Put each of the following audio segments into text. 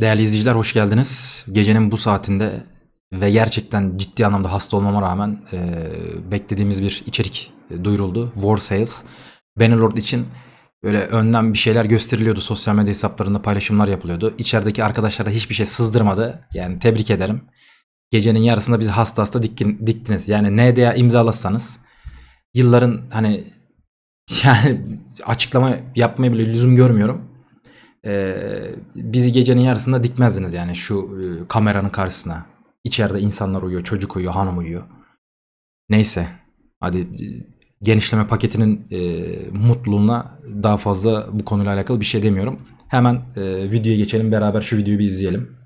Değerli izleyiciler hoş geldiniz. Gecenin bu saatinde ve gerçekten ciddi anlamda hasta olmama rağmen e, beklediğimiz bir içerik duyuruldu. War Sales. Bannerlord için böyle önden bir şeyler gösteriliyordu. Sosyal medya hesaplarında paylaşımlar yapılıyordu. İçerideki arkadaşlar da hiçbir şey sızdırmadı. Yani tebrik ederim. Gecenin yarısında bizi hasta hasta dikkin, diktiniz. Yani NDA imzalasanız yılların hani yani açıklama yapmaya bile lüzum görmüyorum. Ee, bizi gecenin yarısında dikmezdiniz yani şu e, kameranın karşısına. İçeride insanlar uyuyor, çocuk uyuyor, hanım uyuyor. Neyse. Hadi e, genişleme paketinin e, mutluluğuna daha fazla bu konuyla alakalı bir şey demiyorum. Hemen e, videoya geçelim. Beraber şu videoyu bir izleyelim.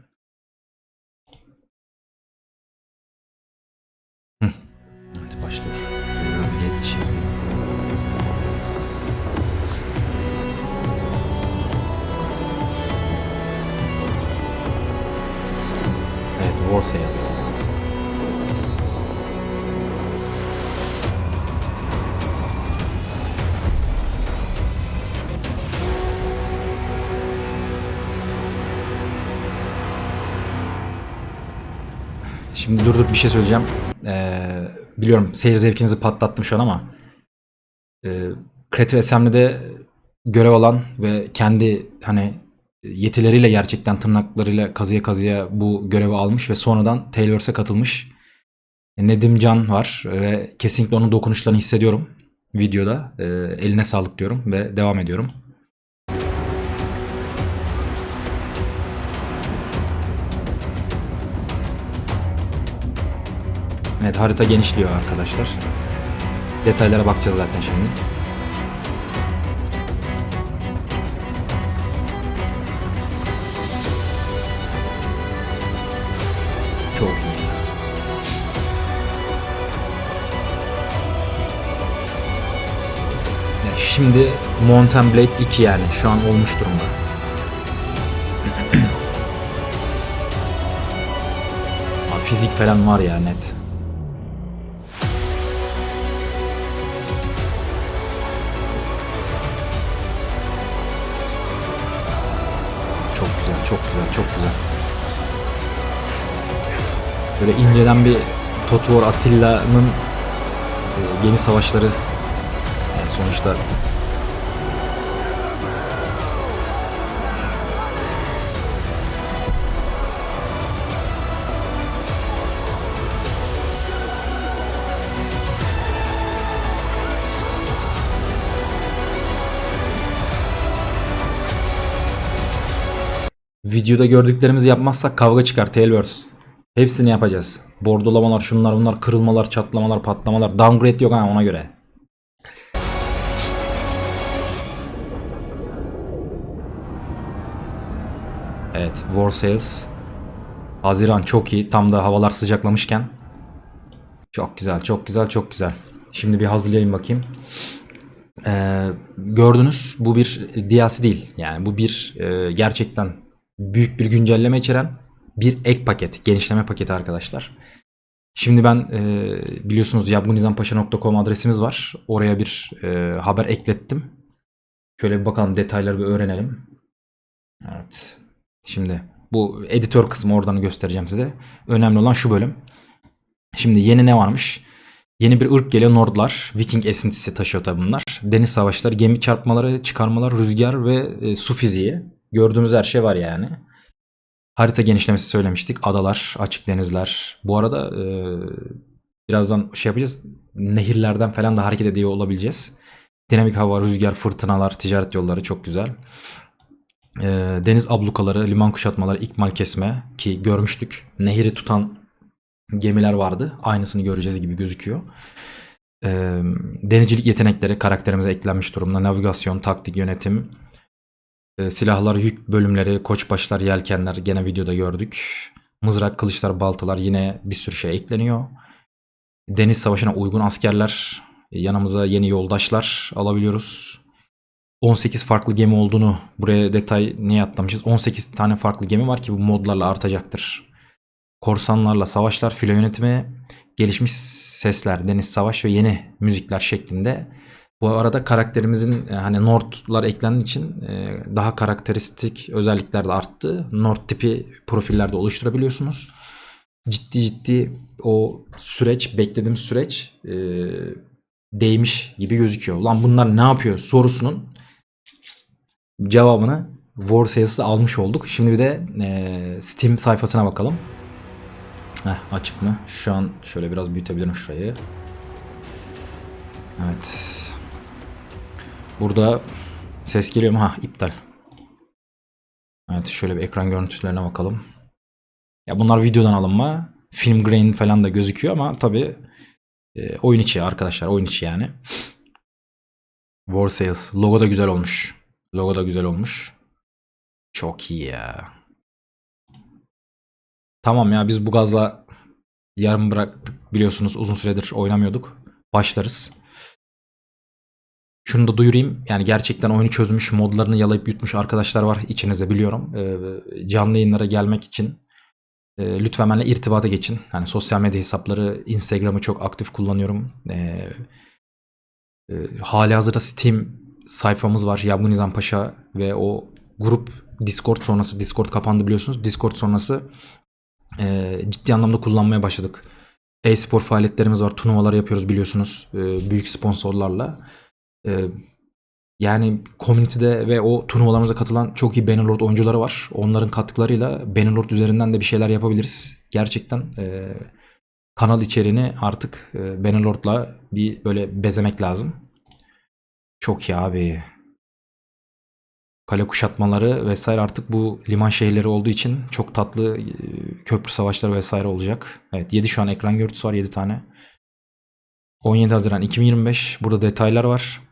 Şimdi dur dur bir şey söyleyeceğim. Ee, biliyorum seyir zevkinizi patlattım şu an ama e, Creative Assembly'de görev alan ve kendi hani yetileriyle gerçekten tırnaklarıyla kazıya kazıya bu görevi almış ve sonradan Taylor's'e katılmış Nedim Can var ve kesinlikle onun dokunuşlarını hissediyorum videoda. Ee, eline sağlık diyorum ve devam ediyorum. Evet harita genişliyor arkadaşlar. Detaylara bakacağız zaten şimdi. Çok iyi. Ya şimdi Mountain Blade 2 yani şu an olmuş durumda. Fizik falan var ya net. Çok güzel, çok güzel. Böyle inceden bir Totor Atilla'nın e, gemi savaşları yani sonuçta Videoda gördüklerimizi yapmazsak kavga çıkar Tailverse. Hepsini yapacağız. Bordolamalar, şunlar bunlar, kırılmalar, çatlamalar, patlamalar. Downgrade yok ha ona göre. Evet, War Sales. Haziran çok iyi. Tam da havalar sıcaklamışken. Çok güzel, çok güzel, çok güzel. Şimdi bir hazırlayayım bakayım. Ee, gördünüz bu bir DLC değil. Yani bu bir e, gerçekten büyük bir güncelleme içeren bir ek paket, genişleme paketi arkadaşlar. Şimdi ben e, biliyorsunuz yabgunizanpaşa.com adresimiz var. Oraya bir e, haber eklettim. Şöyle bir bakalım detayları bir öğrenelim. Evet. Şimdi bu editör kısmı oradan göstereceğim size. Önemli olan şu bölüm. Şimdi yeni ne varmış? Yeni bir ırk geliyor Nordlar. Viking esintisi taşıyor tabi bunlar. Deniz savaşları, gemi çarpmaları, çıkarmalar, rüzgar ve e, su fiziği. Gördüğümüz her şey var yani. Harita genişlemesi söylemiştik. Adalar, açık denizler. Bu arada e, birazdan şey yapacağız. Nehirlerden falan da hareket ediyor olabileceğiz. Dinamik hava, rüzgar, fırtınalar, ticaret yolları çok güzel. E, deniz ablukaları, liman kuşatmaları, ikmal kesme ki görmüştük. Nehri tutan gemiler vardı. Aynısını göreceğiz gibi gözüküyor. E, denizcilik yetenekleri karakterimize eklenmiş durumda. Navigasyon, taktik, yönetim, e, silahlar, yük bölümleri, koçbaşlar, yelkenler gene videoda gördük. Mızrak, kılıçlar, baltalar yine bir sürü şey ekleniyor. Deniz savaşına uygun askerler, e, yanımıza yeni yoldaşlar alabiliyoruz. 18 farklı gemi olduğunu buraya detay niye atlamışız? 18 tane farklı gemi var ki bu modlarla artacaktır. Korsanlarla savaşlar, filo yönetimi, gelişmiş sesler, deniz savaş ve yeni müzikler şeklinde Bu arada karakterimizin e, hani Nord'lar eklendiği için e, daha karakteristik özellikler de arttı. Nord tipi profiller de oluşturabiliyorsunuz. Ciddi ciddi o süreç, beklediğim süreç e, değmiş gibi gözüküyor. Lan bunlar ne yapıyor sorusunun cevabını War Sales'ı almış olduk. Şimdi bir de Steam sayfasına bakalım. Heh, açık mı? Şu an şöyle biraz büyütebilirim şurayı. Evet. Burada ses geliyor mu? Ha iptal. Evet şöyle bir ekran görüntülerine bakalım. Ya bunlar videodan alınma. Film grain falan da gözüküyor ama tabi oyun içi arkadaşlar oyun içi yani. War Sales. Logo da güzel olmuş. Logo da güzel olmuş. Çok iyi ya. Tamam ya biz bu gazla yarım bıraktık biliyorsunuz uzun süredir oynamıyorduk. Başlarız. Şunu da duyurayım. Yani gerçekten oyunu çözmüş, modlarını yalayıp yutmuş arkadaşlar var içinizde biliyorum. Ee, canlı yayınlara gelmek için e, lütfen benimle irtibata geçin. Yani sosyal medya hesapları, Instagram'ı çok aktif kullanıyorum. Ee, e, hali hazırda Steam sayfamız var. Yabgun Nizam Paşa ve o grup Discord sonrası, Discord kapandı biliyorsunuz. Discord sonrası e, ciddi anlamda kullanmaya başladık. E-spor faaliyetlerimiz var. Turnuvalar yapıyoruz biliyorsunuz. E, büyük sponsorlarla. E, yani community'de ve o turnuvalarımıza katılan çok iyi Bannerlord oyuncuları var. Onların katkılarıyla Bannerlord üzerinden de bir şeyler yapabiliriz. Gerçekten e, kanal içeriğini artık e, Bannerlord'la bir böyle bezemek lazım. Çok iyi abi. Kale kuşatmaları vesaire artık bu liman şehirleri olduğu için çok tatlı e, köprü savaşları vesaire olacak. Evet 7 şu an ekran görüntüsü var 7 tane. 17 Haziran 2025 burada detaylar var.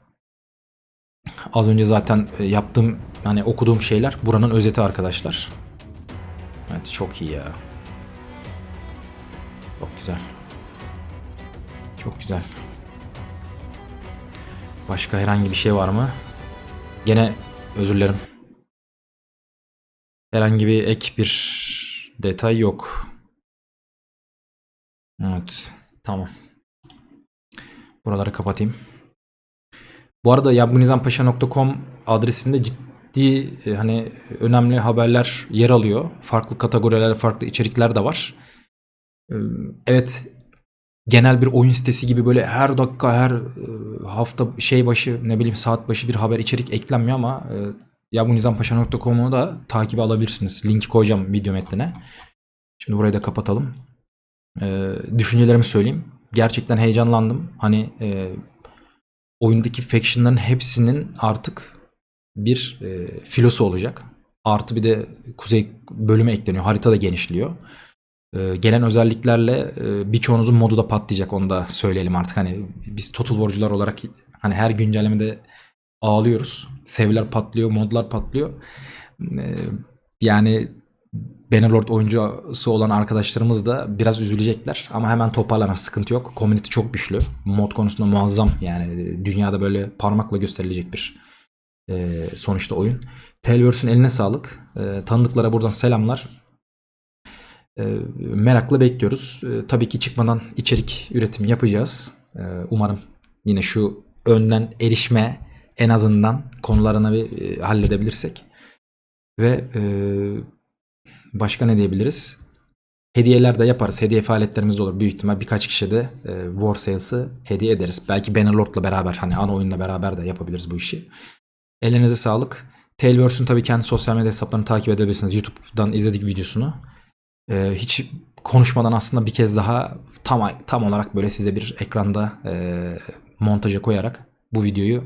Az önce zaten e, yaptığım hani okuduğum şeyler buranın özeti arkadaşlar. Evet çok iyi ya. Çok güzel. Çok güzel. Başka herhangi bir şey var mı? Gene özür dilerim. Herhangi bir ek bir detay yok. Evet. Tamam. Buraları kapatayım. Bu arada yabgunizanpaşa.com adresinde ciddi e, hani önemli haberler yer alıyor. Farklı kategoriler, farklı içerikler de var. Evet genel bir oyun sitesi gibi böyle her dakika, her e, hafta şey başı, ne bileyim saat başı bir haber içerik eklenmiyor ama e, yabunizanpaşa.com'u da takibe alabilirsiniz. Linki koyacağım video metnine. Şimdi burayı da kapatalım. Düşüncelerimi söyleyeyim. Gerçekten heyecanlandım. Hani oyundaki faction'ların hepsinin artık bir e, filosu olacak. Artı bir de kuzey bölümü ekleniyor. Harita da genişliyor. E, gelen özelliklerle e, birçoğunuzun modu da patlayacak. Onu da söyleyelim artık. Hani biz Total War'cular olarak hani her güncellemede ağlıyoruz. Seviyeler patlıyor, modlar patlıyor. E, yani Bannerlord oyuncusu olan arkadaşlarımız da biraz üzülecekler ama hemen toparlanır sıkıntı yok. Community çok güçlü. Mod konusunda muazzam yani dünyada böyle parmakla gösterilecek bir e, sonuçta oyun. Tailverse'ün eline sağlık. E, tanıdıklara buradan selamlar. E, merakla bekliyoruz. E, tabii ki çıkmadan içerik üretimi yapacağız. E, umarım yine şu önden erişme en azından konularını bir e, halledebilirsek. Ve e, Başka ne diyebiliriz? Hediyeler de yaparız. Hediye faaliyetlerimiz de olur. Büyük ihtimal birkaç kişi de e, War Sales'ı hediye ederiz. Belki Bannerlord'la beraber hani ana oyunla beraber de yapabiliriz bu işi. Ellerinize sağlık. Tailverse'ün tabii kendi sosyal medya hesaplarını takip edebilirsiniz. YouTube'dan izledik videosunu. Ee, hiç konuşmadan aslında bir kez daha tam tam olarak böyle size bir ekranda e, montaja koyarak bu videoyu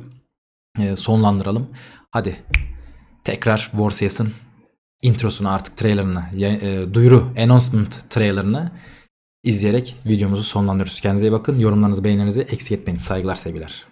e, sonlandıralım. Hadi tekrar War Sales'ın introsunu artık trailerını, e, duyuru, announcement trailerını izleyerek videomuzu sonlandırıyoruz. Kendinize iyi bakın. Yorumlarınızı, beğenilerinizi eksik etmeyin. Saygılar, sevgiler.